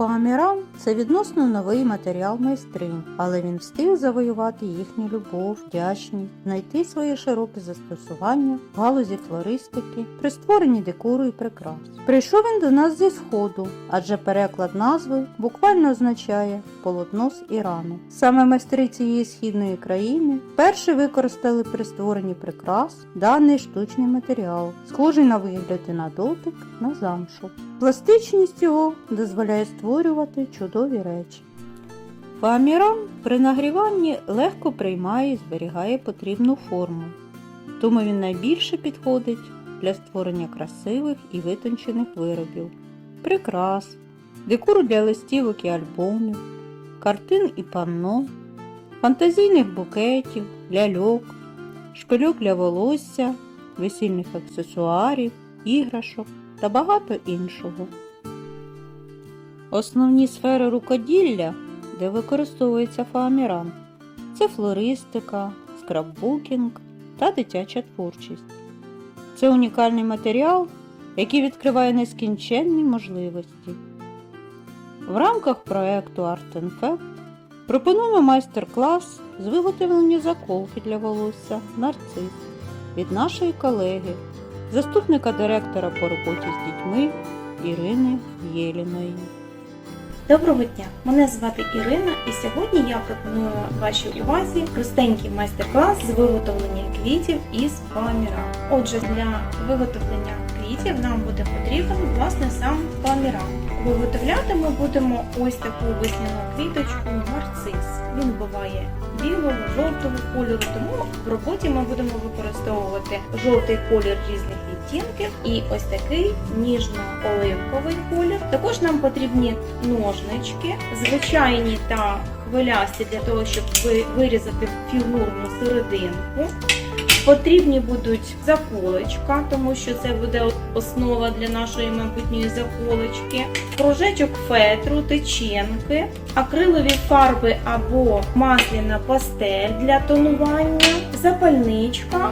Фоаміран це відносно новий матеріал майстринь, але він встиг завоювати їхню любов, вдячність, знайти своє широке застосування в галузі флористики, при створенні декору і прикрас. Прийшов він до нас зі сходу, адже переклад назви буквально означає полотно з Ірану. Саме майстри цієї східної країни вперше використали при створенні прикрас даний штучний матеріал, схожий на вигляд і на дотик на замшу. Пластичність його дозволяє створювати чудові речі. Фоаміран при нагріванні легко приймає і зберігає потрібну форму, тому він найбільше підходить для створення красивих і витончених виробів, прикрас, декору для листівок і альбомів, картин і панно, фантазійних букетів, ляльок, шпильок для волосся, весільних аксесуарів, іграшок та багато іншого. Основні сфери рукоділля, де використовується фоаміран, це флористика, скраббукінг та дитяча творчість. Це унікальний матеріал, який відкриває нескінченні можливості. В рамках проекту Art Fact пропонуємо майстер-клас з виготовлення заколки для волосся нарцис від нашої колеги, заступника директора по роботі з дітьми Ірини Єліної. Доброго дня! Мене звати Ірина, і сьогодні я пропоную вашій увазі простенький майстер-клас з виготовлення квітів із паміра. Отже, для виготовлення квітів нам буде потрібен власне сам фоаміран. Виготовляти ми будемо ось таку весняну квіточку нарцис. Він буває білого, жовтого кольору, тому в роботі ми будемо використовувати жовтий колір різних відтінків і ось такий ніжно-оливковий колір. Також нам потрібні ножнички, звичайні та хвилясті для того, щоб ви- вирізати фігурну серединку. Потрібні будуть заколочка, тому що це буде основа для нашої майбутньої заколочки, кружечок фетру, теченки, акрилові фарби або масляна пастель для тонування, запальничка,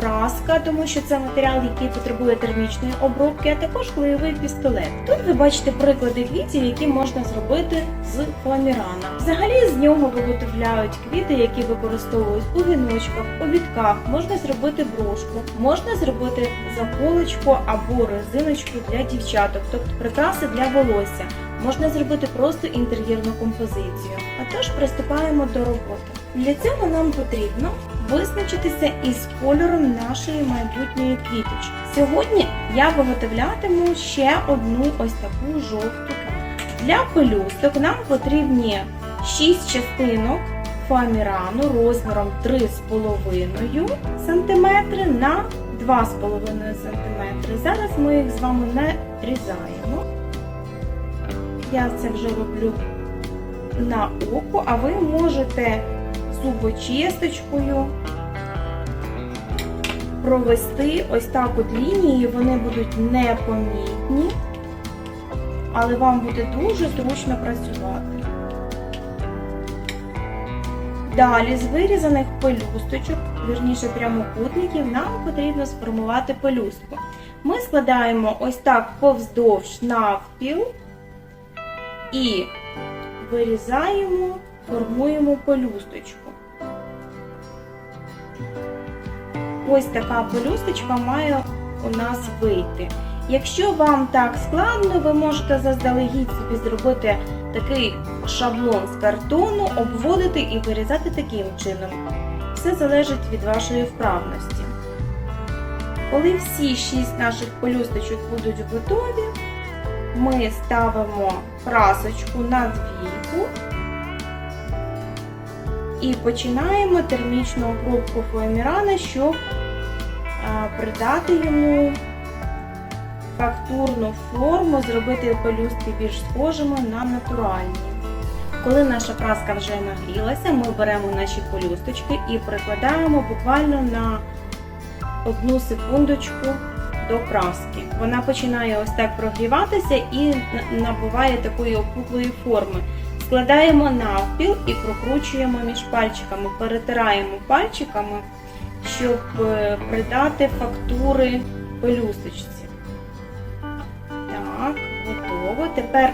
праска, тому що це матеріал, який потребує термічної обробки, а також клеєвий пістолет. Тут ви бачите приклади квітів, які можна зробити з фоамірана. Взагалі з нього виготовляють квіти, які використовують у віночках, у вітках. Можна зробити брошку, можна зробити заколочку або резиночку для дівчаток, тобто прикраси для волосся. Можна зробити просто інтер'єрну композицію. А тож приступаємо до роботи. Для цього нам потрібно визначитися із кольором нашої майбутньої квіточки. Сьогодні я виготовлятиму ще одну ось таку жовту. Для пелюсток нам потрібні 6 частинок фоамірану розміром 3,5 см на 2,5 см. Зараз ми їх з вами нарізаємо. Я це вже роблю на око, а ви можете зубочисточкою провести ось так от лінії, вони будуть непомітні, але вам буде дуже зручно працювати. Далі з вирізаних пелюсточок, вірніше прямокутників, нам потрібно сформувати пелюстку. Ми складаємо ось так повздовж навпіл і вирізаємо, формуємо пелюсточку. Ось така пелюсточка має у нас вийти. Якщо вам так складно, ви можете заздалегідь собі зробити такий шаблон з картону, обводити і вирізати таким чином. Все залежить від вашої вправності. Коли всі шість наших пелюсточок будуть готові, ми ставимо красочку на двійку і починаємо термічну обробку фоамірана, щоб придати йому фактурну форму, зробити пелюстки більш схожими на натуральні. Коли наша краска вже нагрілася, ми беремо наші пелюсточки і прикладаємо буквально на одну секундочку до краски. Вона починає ось так прогріватися і набуває такої опуклої форми. Складаємо навпіл і прокручуємо між пальчиками, перетираємо пальчиками, щоб е, придати фактури пелюсточці. Так, готово. Тепер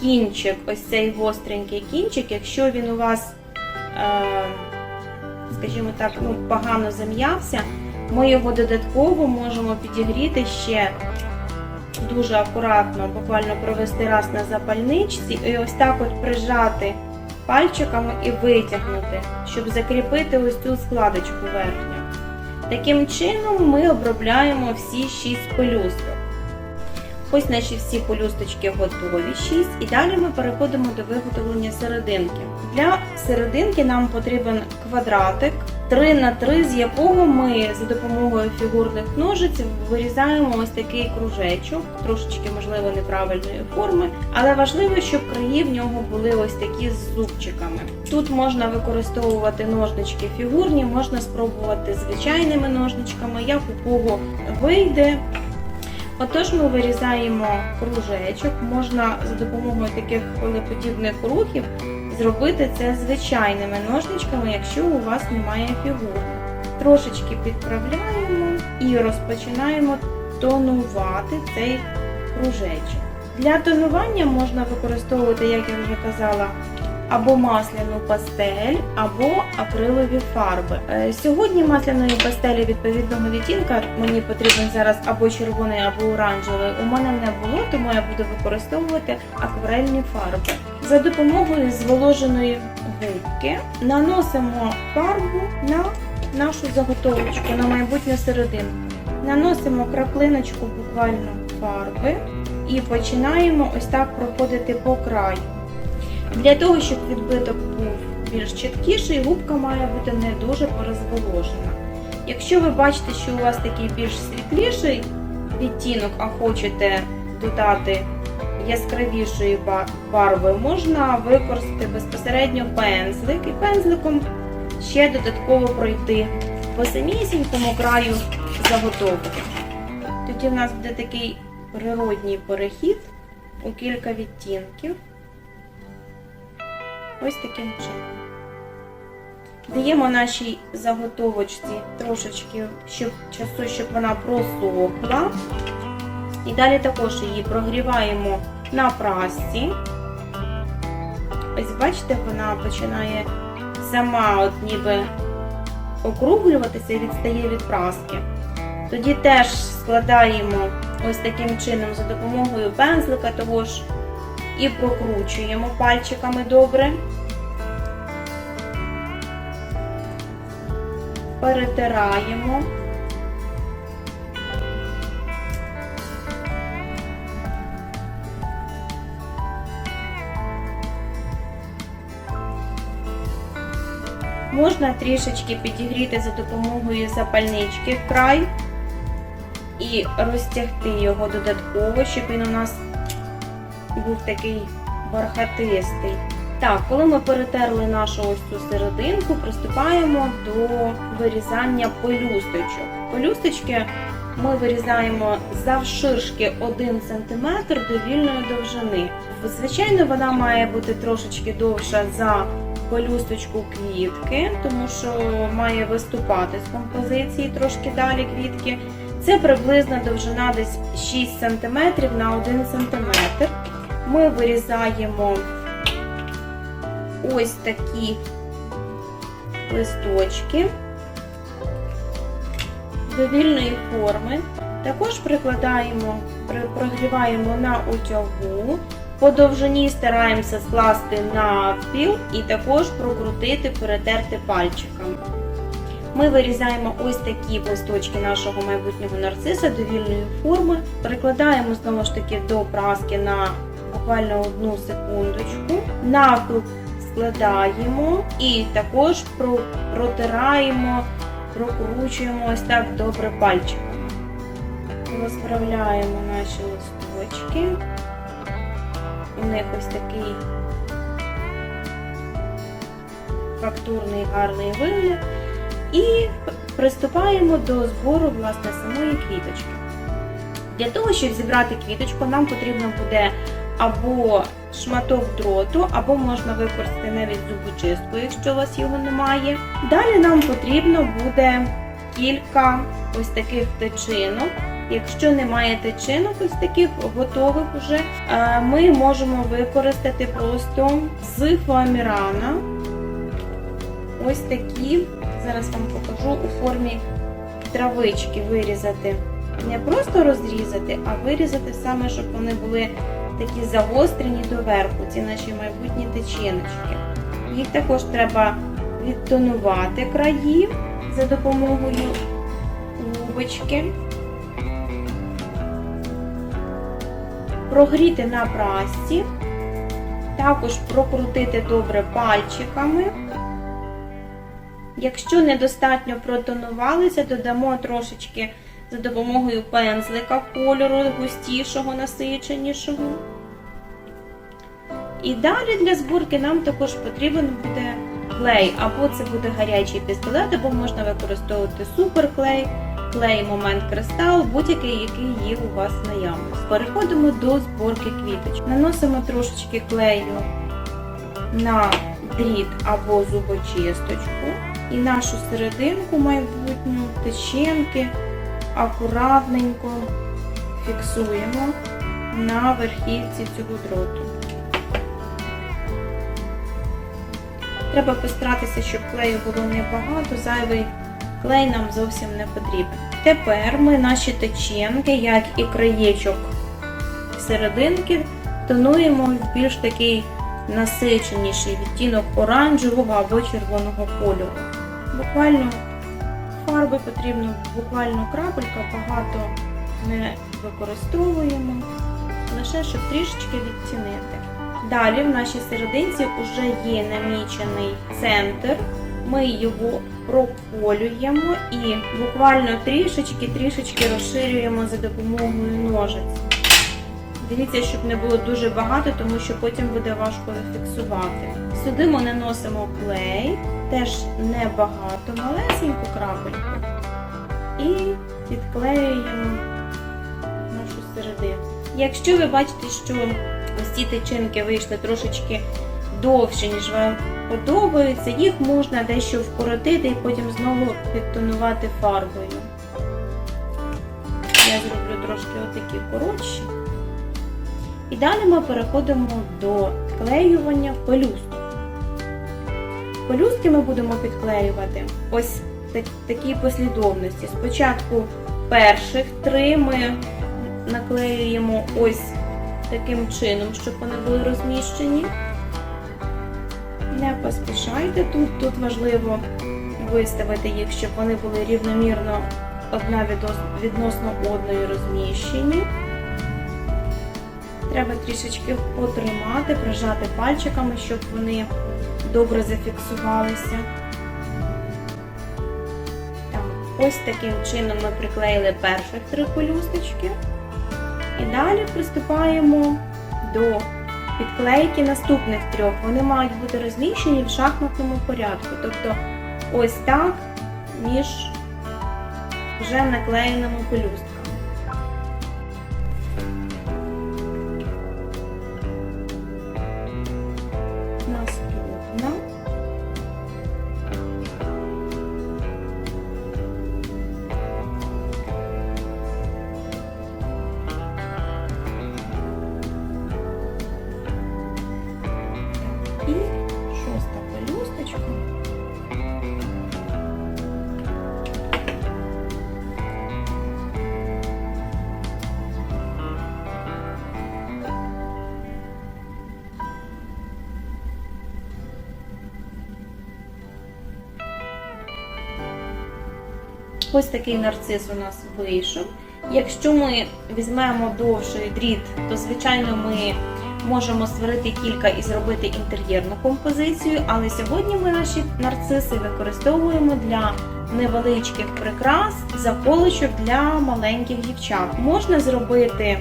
кінчик, ось цей гостренький кінчик, якщо він у вас, е, скажімо так, ну, погано зам'явся, ми його додатково можемо підігріти ще дуже акуратно, буквально провести раз на запальничці і ось так от прижати пальчиками і витягнути, щоб закріпити ось цю складочку верхню. Таким чином ми обробляємо всі 6 пелюсток. Ось наші всі пелюсточки готові 6 і далі ми переходимо до виготовлення серединки. Для серединки нам потрібен квадратик 3 на 3 з якого ми за допомогою фігурних ножиць вирізаємо ось такий кружечок, трошечки, можливо, неправильної форми, але важливо, щоб краї в нього були ось такі з зубчиками. Тут можна використовувати ножнички фігурні, можна спробувати звичайними ножничками, як у кого вийде. Отож, ми вирізаємо кружечок, можна за допомогою таких хвилеподібних рухів зробити це звичайними ножничками, якщо у вас немає фігури. Трошечки підправляємо і розпочинаємо тонувати цей кружечок. Для тонування можна використовувати, як я вже казала, або масляну пастель, або акрилові фарби. Е, Сьогодні масляної пастелі відповідного відтінка мені потрібен зараз або червоний, або оранжевий. У мене не було, тому я буду використовувати акварельні фарби. За допомогою зволоженої губки наносимо фарбу на нашу заготовочку, на майбутню серединку. Наносимо краплиночку буквально фарби і починаємо ось так проходити по краю. Для того, щоб відбиток був більш чіткіший, губка має бути не дуже порозволожена. Якщо ви бачите, що у вас такий більш світліший відтінок, а хочете додати яскравішої барви, можна використати безпосередньо пензлик і пензликом ще додатково пройти по самісінькому краю заготовки. Тоді в нас буде такий природній перехід у кілька відтінків. Ось таким чином. Даємо нашій заготовочці трошечки щоб, часу, щоб вона просохла. І далі також її прогріваємо на прасці. Ось бачите, вона починає сама от ніби округлюватися і відстає від праски. Тоді теж складаємо ось таким чином за допомогою пензлика того ж і прокручуємо пальчиками добре. Перетираємо. Можна трішечки підігріти за допомогою запальнички край і розтягти його додатково, щоб він у нас був такий бархатистий. Так, коли ми перетерли нашу ось цю серединку, приступаємо до вирізання пелюсточок. Пелюсточки ми вирізаємо завширшки 1 см до вільної довжини. Звичайно, вона має бути трошечки довша за пелюсточку квітки, тому що має виступати з композиції трошки далі квітки. Це приблизно довжина десь 6 см на 1 см. Ми вирізаємо ось такі листочки до вільної форми. Також прикладаємо, прогріваємо на утягу. По довжині стараємося скласти навпіл і також прокрутити, перетерти пальчиками. Ми вирізаємо ось такі листочки нашого майбутнього нарциса до вільної форми. Прикладаємо знову ж таки до праски на буквально одну секундочку. Навпіл складаємо і також протираємо, прокручуємо ось так добре пальчиками. Розправляємо наші листочки. У них ось такий фактурний гарний вигляд. І приступаємо до збору власне самої квіточки. Для того, щоб зібрати квіточку, нам потрібно буде або шматок дроту, або можна використати навіть зубочистку, якщо у вас його немає. Далі нам потрібно буде кілька ось таких тичинок. Якщо не маєте чинок ось таких готових уже, е, ми можемо використати просто з фоамірана ось такі, зараз вам покажу у формі травички вирізати. Не просто розрізати, а вирізати саме, щоб вони були такі загострені доверху, ці наші майбутні течіночки. Їх також треба відтонувати краї за допомогою губочки. Прогріти на прасці, також прокрутити добре пальчиками. Якщо недостатньо протонувалися, додамо трошечки за допомогою пензлика кольору густішого, насиченішого. І далі для зборки нам також потрібен буде клей, або це буде гарячий пістолет, або можна використовувати суперклей, клей момент кристал, будь-який, який є у вас наявності. Переходимо до зборки квіточок. Наносимо трошечки клею на дріт або зубочисточку і нашу серединку майбутню, течінки акуратненько фіксуємо на верхівці цього дроту. Треба постаратися, щоб клею було небагато, зайвий клей нам зовсім не потрібен. Тепер ми наші течінки, як і краєчок серединки, тонуємо в більш такий насиченіший відтінок оранжевого або червоного кольору. Буквально фарби потрібно буквально крапелька, багато не використовуємо, лише щоб трішечки відтінити. Далі в нашій серединці вже є намічений центр. Ми його проколюємо і буквально трішечки-трішечки розширюємо за допомогою ножиць. Дивіться, щоб не було дуже багато, тому що потім буде важко зафіксувати. Сюди ми наносимо клей, теж небагато, малесеньку крапельку. І підклеюємо нашу середину. Якщо ви бачите, що ось ці тичинки вийшли трошечки довше, ніж вам подобається, їх можна дещо вкоротити і потім знову підтонувати фарбою. Я зроблю трошки отакі коротші. І далі ми переходимо до клеювання пелюсток. Пелюстки ми будемо підклеювати ось так, такій послідовності. Спочатку перших три ми наклеюємо ось таким чином, щоб вони були розміщені. Не поспішайте тут, тут важливо виставити їх, щоб вони були рівномірно одна відносно одної розміщені. Треба трішечки потримати, прижати пальчиками, щоб вони добре зафіксувалися. Так, ось таким чином ми приклеїли перших три пелюсточки. І далі приступаємо до підклейки наступних трьох. Вони мають бути розміщені в шахматному порядку. Тобто ось так між вже наклеєному пелюстками. Ось такий нарцис у нас вийшов. Якщо ми візьмемо довший дріт, то звичайно ми можемо створити кілька і зробити інтер'єрну композицію, але сьогодні ми наші нарциси використовуємо для невеличких прикрас, заколочок для маленьких дівчат. Можна зробити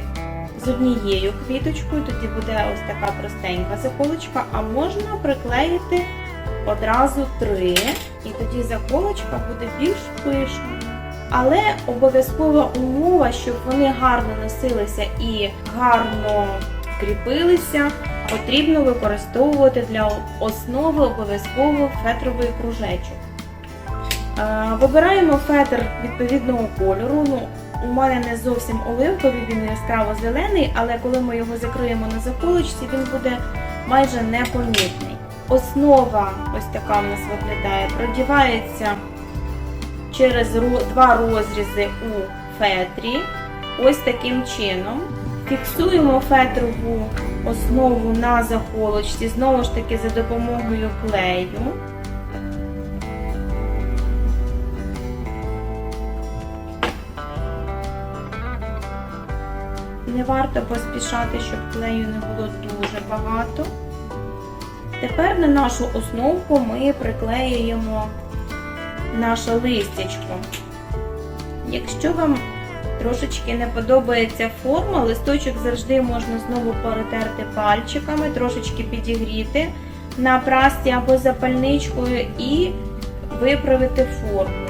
з однією квіточкою, тоді буде ось така простенька заколочка, а можна приклеїти одразу три, і тоді заколочка буде більш пишною. Але обов'язкова умова, щоб вони гарно носилися і гарно кріпилися, потрібно використовувати для основи обов'язково фетровий кружечок. Е, Вибираємо фетр відповідного кольору. Ну, у мене не зовсім оливковий, він яскраво зелений, але коли ми його закриємо на заколочці, він буде майже непомітний. Основа ось така в нас виглядає, продівається через два розрізи у фетрі. Ось таким чином. Фіксуємо фетрову основу на заколочці, знову ж таки за допомогою клею. Не варто поспішати, щоб клею не було дуже багато. Тепер на нашу основку ми приклеюємо наше листячко. Якщо вам трошечки не подобається форма, листочок завжди можна знову перетерти пальчиками, трошечки підігріти на прасті або запальничкою і виправити форму.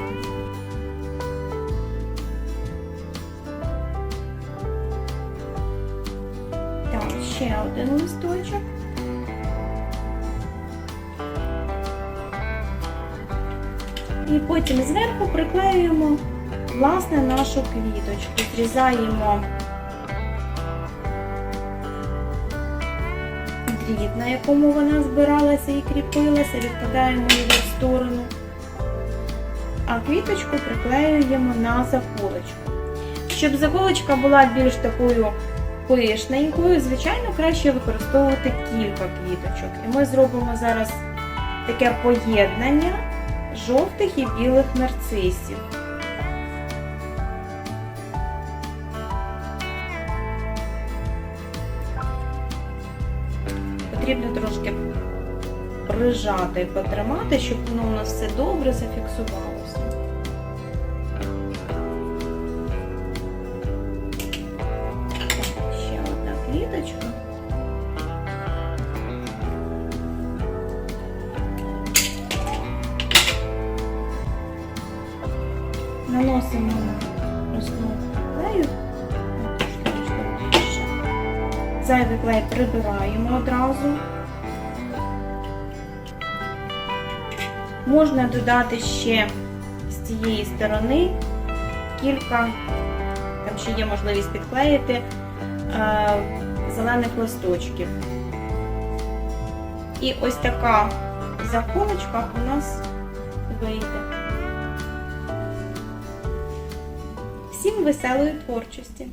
І потім зверху приклеюємо власне нашу квіточку. Зрізаємо дріт, на якому вона збиралася і кріпилася, відкладаємо його в сторону. А квіточку приклеюємо на заколочку. Щоб заколочка була більш такою пишненькою, звичайно, краще використовувати кілька квіточок. І ми зробимо зараз таке поєднання жовтих і білих нарцисів. Потрібно трошки прижати і потримати, щоб воно у нас все добре зафіксувалося. Наносимо клею. Зайвий клей прибираємо одразу. Можна додати ще з цієї сторони кілька, там ще є можливість підклеїти е, зелених листочків. І ось така заколочка у нас вийде. Веселої творчості!